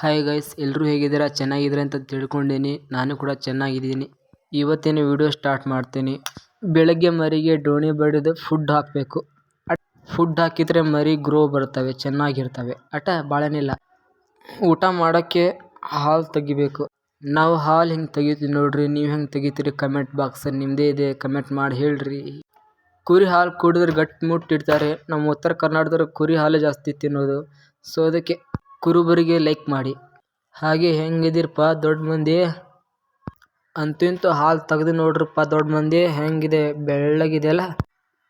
Hi guys ಎಲ್ಲರೂ ಹೇಗಿದ್ದೀರಾ? ಚೆನ್ನಾಗಿದ್ದೀರಾ ಅಂತ ತಿಳ್ಕೊಂಡೀನಿ ನಾನು ಕೂಡ ಚೆನ್ನಾಗಿದ್ದೀನಿ. ಇವತ್ತಿನ ವಿಡಿಯೋ ಸ್ಟಾರ್ಟ್ ಮಾಡ್ತೀನಿ. ಬೆಳಗ್ಗೆ ಮರಿಗೆ ಡೋಣಿ ಬಡಿದು ಫುಡ್ ಹಾಕಬೇಕು. ಫುಡ್ ಹಾಕಿದರೆ ಮರಿ ಗ್ರೋ ಬರ್ತವೆ, ಚೆನ್ನಾಗಿರ್ತವೆ. ಅಟ ಭಾಳನಿಲ್ಲ ಊಟ ಮಾಡೋಕ್ಕೆ ಹಾಲು ತೆಗಿಬೇಕು. ನಾವು ಹಾಲು ಹಿಂಗೆ ತೆಗಿತೀವಿ ನೋಡ್ರಿ, ನೀವು ಹೆಂಗೆ ತೆಗಿತೀರಿ ಕಮೆಂಟ್ ಬಾಕ್ಸ್ ನಿಮ್ಮದೇ ಇದೆ ಕಮೆಂಟ್ ಮಾಡಿ ಹೇಳ್ರಿ. ಕುರಿ ಹಾಲು ಕುಡಿದ್ರೆ ಗಟ್ಟಿ ಮುಟ್ಟಿಡ್ತಾರೆ ನಮ್ಮ ಉತ್ತರ ಕರ್ನಾಟಕದವ್ರು ಕುರಿ ಹಾಲು ಜಾಸ್ತಿ ತಿನ್ನೋದು. ಸೊ ಅದಕ್ಕೆ ಕುರುಬರಿಗೆ ಲೈಕ್ ಮಾಡಿ. ಹಾಗೆ ಹೆಂಗಿದಿರಪ್ಪ ದೊಡ್ಡ ಮಂದಿ? ಅಂತೂ ಇಂತು ಹಾಲು ತೆಗೆದು ನೋಡ್ರಪ್ಪ ದೊಡ್ಡ ಮಂದಿ ಹೆಂಗಿದೆ? ಬೆಳ್ಳಗಿದೆಯಲ್ಲ?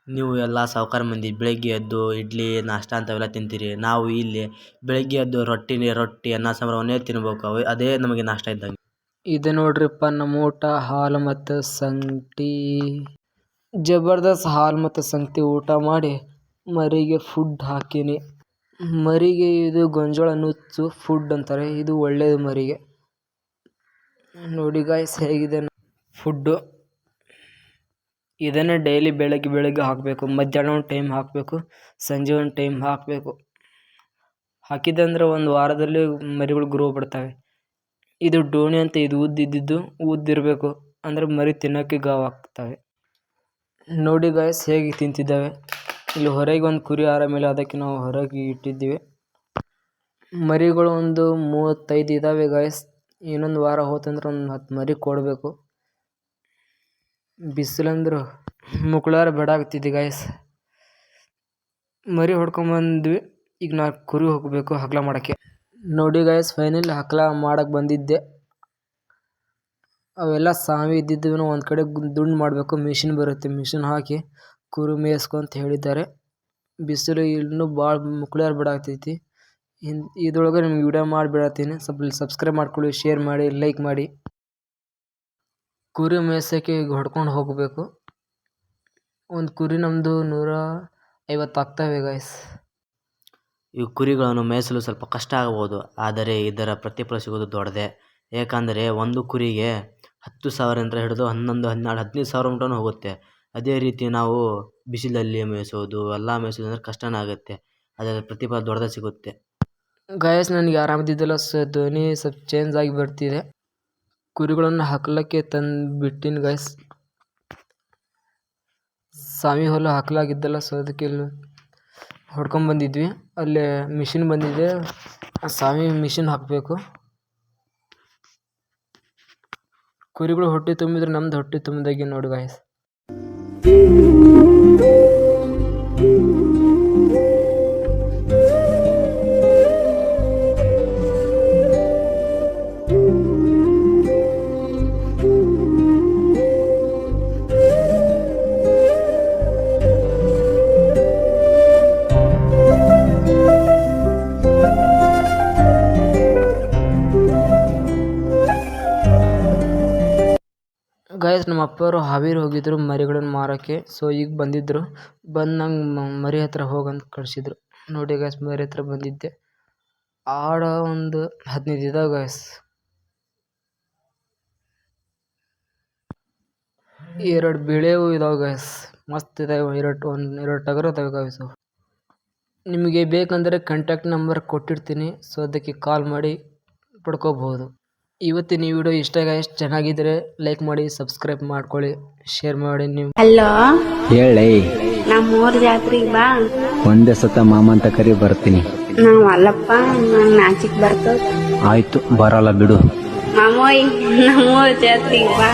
ನೀವು ಎಲ್ಲ ಸಾವ್ಕಾರ ಮಂದಿ ಬೆಳಗ್ಗೆ ಎದ್ದು ಇಡ್ಲಿ ನಾಷ್ಟ ಅಂತವೆಲ್ಲ ತಿಂತೀರಿ. ನಾವು ಇಲ್ಲಿ ಬೆಳಗ್ಗೆ ಎದ್ದು ರೊಟ್ಟಿನೇ ರೊಟ್ಟಿ ಅನ್ನ ಸಾಂಬಾರವನ್ನೇ ತಿನ್ಬೇಕು. ಅವು ಅದೇ ನಮಗೆ ನಾಷ್ಟ ಇದ್ದಂಗೆ. ಇದು ನೋಡ್ರಿಪ್ಪ ನಮ್ಮ ಊಟ ಹಾಲು ಮತ್ತು ಸಂಗಟಿ ಜಬರ್ದಸ್ತ್ ಹಾಲು ಮತ್ತು ಸಂಗತಿ ಊಟ ಮಾಡಿ ಮರಿಗೆ ಫುಡ್ ಹಾಕೀನಿ. ಮರಿಗೆ ಇದು ಗೊಂಜಾಳ ನುಚ್ಚು, ಫುಡ್ ಅಂತಾರೆ. ಇದು ಒಳ್ಳೆಯದು ಮರಿಗೆ. ನೋಡಿ ಗಾಯ್ಸ್ ಹೇಗಿದೆ ಫುಡ್ಡು. ಇದನ್ನು ಡೈಲಿ ಬೆಳಗ್ಗೆ ಬೆಳಗ್ಗೆ ಹಾಕಬೇಕು. ಮಧ್ಯಾಹ್ನ ಒಂದು ಟೈಮ್ ಹಾಕಬೇಕು. ಸಂಜೆ ಒಂದು ಟೈಮ್ ಹಾಕಬೇಕು. ಹಾಕಿದಂದ್ರೆ ಒಂದು ವಾರದಲ್ಲಿ ಮರಿಗಳು ಗ್ರೋ ಬಿಡ್ತವೆ ಇದು ಡೋಣಿ ಅಂತ ಇದು ಉದ್ದಿದ್ದು, ಉದ್ದಿರಬೇಕು. ಅಂದರೆ ಮರಿ ತಿನ್ನೋಕ್ಕೆ ಗಾವ್ ಹಾಕ್ತವೆ ನೋಡಿ ಗಾಯ್ಸ್ ಹೇಗೆ ತಿಂತಿದ್ದಾವೆ. ಇಲ್ಲಿ ಹೊರಗೆ ಒಂದು ಕುರಿ ಆರಾಮಿಲ್ಲ ಅದಕ್ಕೆ ನಾವು ಹೊರಗೆ ಇಟ್ಟಿದ್ದೀವಿ. ಮರಿಗಳು ಒಂದು ಮೂವತ್ತೈದು ಇದ್ದಾವೆ ಗಾಯ್ಸ್ ಇನ್ನೊಂದು ವಾರ ಹೋತಂದ್ರೆ ಒಂದು ಹತ್ತು ಮರಿ ಕೊಡಬೇಕು. ಬಿಸಿಲಂದ್ರೆ ಮುಕ್ಳಾರ ಬೆಡಾಗ್ತಿದ್ದೆ ಗಾಯ್ಸ್ ಮರಿ ಹೊಡ್ಕೊಂಬಂದ್ವಿ ಈಗ ನಾ ಕುರಿ ಹೋಗಬೇಕು ಹಗ್ಲ ಮಾಡೋಕ್ಕೆ. ನೋಡಿ ಗಾಯ್ಸ್ ಫೈನಲ್ ಹಗ್ಲ ಮಾಡಕ್ಕೆ ಬಂದಿದ್ದೆ. ಅವೆಲ್ಲ ಸಾವಿ ಇದ್ದಿದ್ದು ಒಂದು ಕಡೆ ದುಂಡು ಮಾಡಬೇಕು. ಮಿಷಿನ್ ಬರುತ್ತೆ ಮಿಷಿನ್ ಹಾಕಿ. ಕುರಿ ಮೇಯಿಸ್ಕೊಂತ ಹೇಳಿದ್ದಾರೆ. ಬಿಸಿಲು ಇನ್ನೂ ಭಾಳ ಮುಕ್ಳಿಯಾರ ಬಿಡಾಕ್ತೈತಿ ಇನ್, ಇದ್ರೊಳಗೆ ನಿಮ್ಗೆ ವಿಡಿಯೋ ಮಾಡಿ ಬಿಡತ್ತೀನಿ ಸ್ವಲ್ಪ ಸಬ್ಸ್ಕ್ರೈಬ್ ಮಾಡ್ಕೊಳ್ಳಿ ಶೇರ್ ಮಾಡಿ ಲೈಕ್ ಮಾಡಿ. ಕುರಿ ಮೇಯ್ಸೋಕ್ಕೆ ಈಗ ಹೊಡ್ಕೊಂಡು ಹೋಗಬೇಕು. ಒಂದು ಕುರಿ ನಮ್ಮದು ನೂರ ಐವತ್ತು ಆಗ್ತವೆ ಗಾಯ್ಸ್ ಈ ಕುರಿಗಳನ್ನು ಮೇಯಿಸಲು ಸ್ವಲ್ಪ ಕಷ್ಟ ಆಗಬಹುದು, ಆದರೆ ಇದರ ಪ್ರತಿಫಲ ಸಿಗೋದು ದೊಡ್ಡದೇ. ಏಕೆಂದರೆ ಒಂದು ಕುರಿಗೆ ಹತ್ತು ಸಾವಿರದಿಂದ ಹಿಡಿದು ಹನ್ನೊಂದು, ಹನ್ನೆರಡು, ಹದಿನೈದು ಸಾವಿರ ಮಟನೂ ಹೋಗುತ್ತೆ. ಅದೇ ರೀತಿ ನಾವು ಬಿಸಿಲಲ್ಲಿ ಮೇಯಿಸೋದು ಎಲ್ಲ ಮೇಯಿಸೋದು ಅಂದರೆ ಕಷ್ಟನೇ ಆಗುತ್ತೆ. ಅದರ ಪ್ರತಿಫಲ ದೊಡ್ಡದೇ ಸಿಗುತ್ತೆ. ಗಾಯಸ್ ನನಗೆ ಆರಾಮದಿದ್ದಿಲ್ಲ ಸ, ಧ್ವನಿ ಸ್ವಲ್ಪ ಚೇಂಜ್ ಆಗಿ ಬರ್ತಿದೆ. ಕುರಿಗಳನ್ನು ಹಾಕಲಿಕ್ಕೆ ತಂದು ಬಿಟ್ಟಿನಿ ಗಾಯ್ಸ್ ಸಾಮಿ ಹೊಲ ಹಾಕ್ಲಾಗಿದ್ದಲ್ಲ ಸೊ, ಅದಕ್ಕೆ ಇಲ್ಲಿ ಹೊಡ್ಕೊಂಬಂದಿದ್ವಿ ಅಲ್ಲೇ ಮಿಷಿನ್ ಬಂದಿದೆ. ಆ ಸಾಮಿ ಮಿಷಿನ್ ಹಾಕಬೇಕು. ಕುರಿಗಳು ಹೊಟ್ಟೆ ತುಂಬಿದ್ರೆ ನಮ್ದು ಹೊಟ್ಟೆ ತುಂಬಿದಾಗೆ ನೋಡಿ ಗಾಯ್ಸ್ Ooh. ಗಾಯಸ್ ನಮ್ಮ ಅಪ್ಪವರು ಹಾವೇರಿ ಹೋಗಿದ್ರು, ಮರಿಗಳನ್ನು ಮಾರೋಕ್ಕೆ. ಸೊ ಈಗ ಬಂದಿದ್ದರು ಬಂದು ನಂಗೆ ಮರಿ ಹತ್ರ ಹೋಗಂತ ಕಳಿಸಿದ್ರು. ನೋಡಿ ಗಾಯಸ್ ಮರಿ ಹತ್ರ ಬಂದಿದ್ದೆ. ಆಡ ಒಂದು ಹದಿನೈದು ಇದಾವೆ ಗಾಯಸ್ ಎರಡು ಬಿಳೆವು ಇದಾವೆ ಗಾಯಸ್ ಮಸ್ತ್ ಇದಾವೆ, ಎರಡು, ಒಂದು, ಎರಡು ಟಗರು ಇದಾವೆ ಗಾಯಸು ನಿಮಗೆ ಬೇಕಂದರೆ ಕಾಂಟ್ಯಾಕ್ಟ್ ನಂಬರ್ ಕೊಟ್ಟಿರ್ತೀನಿ. ಸೊ ಅದಕ್ಕೆ ಕಾಲ್ ಮಾಡಿ ಪಡ್ಕೋಬಹುದು. ಇವತ್ತಿನ ಈ ವಿಡಿಯೋ ಇಷ್ಟ ಗಾಯ್ಸ್ ಚೆನ್ನಾಗಿದ್ರೆ ಲೈಕ್ ಮಾಡಿ ಸಬ್ಸ್ಕ್ರೈಬ್ ಮಾಡ್ಕೊಳ್ಳಿ ಶೇರ್ ಮಾಡಿ ನೀವು. ಹಲೋ ಹೇಳಿ. ನಮ್ಮೂರ್ ಜಾತ್ರೆಗೆ ಬಾ. ಒಂದೇ ಸತ ಮಾಮ ಅಂತ ಕರಿ ಬರ್ತೀನಿ. ನಾವ್ ಅಲ್ಲಪ್ಪ ನಂಗ್ ನಾಚಿಕ್ ಬರ್ತದ ಆಯ್ತು ಬರಲ್ಲ ಬಿಡು. ಮಾಮೋಯ್ ನಮ್ಮೂರ್ ಜಾತ್ರೆಗೆ ಬಾ.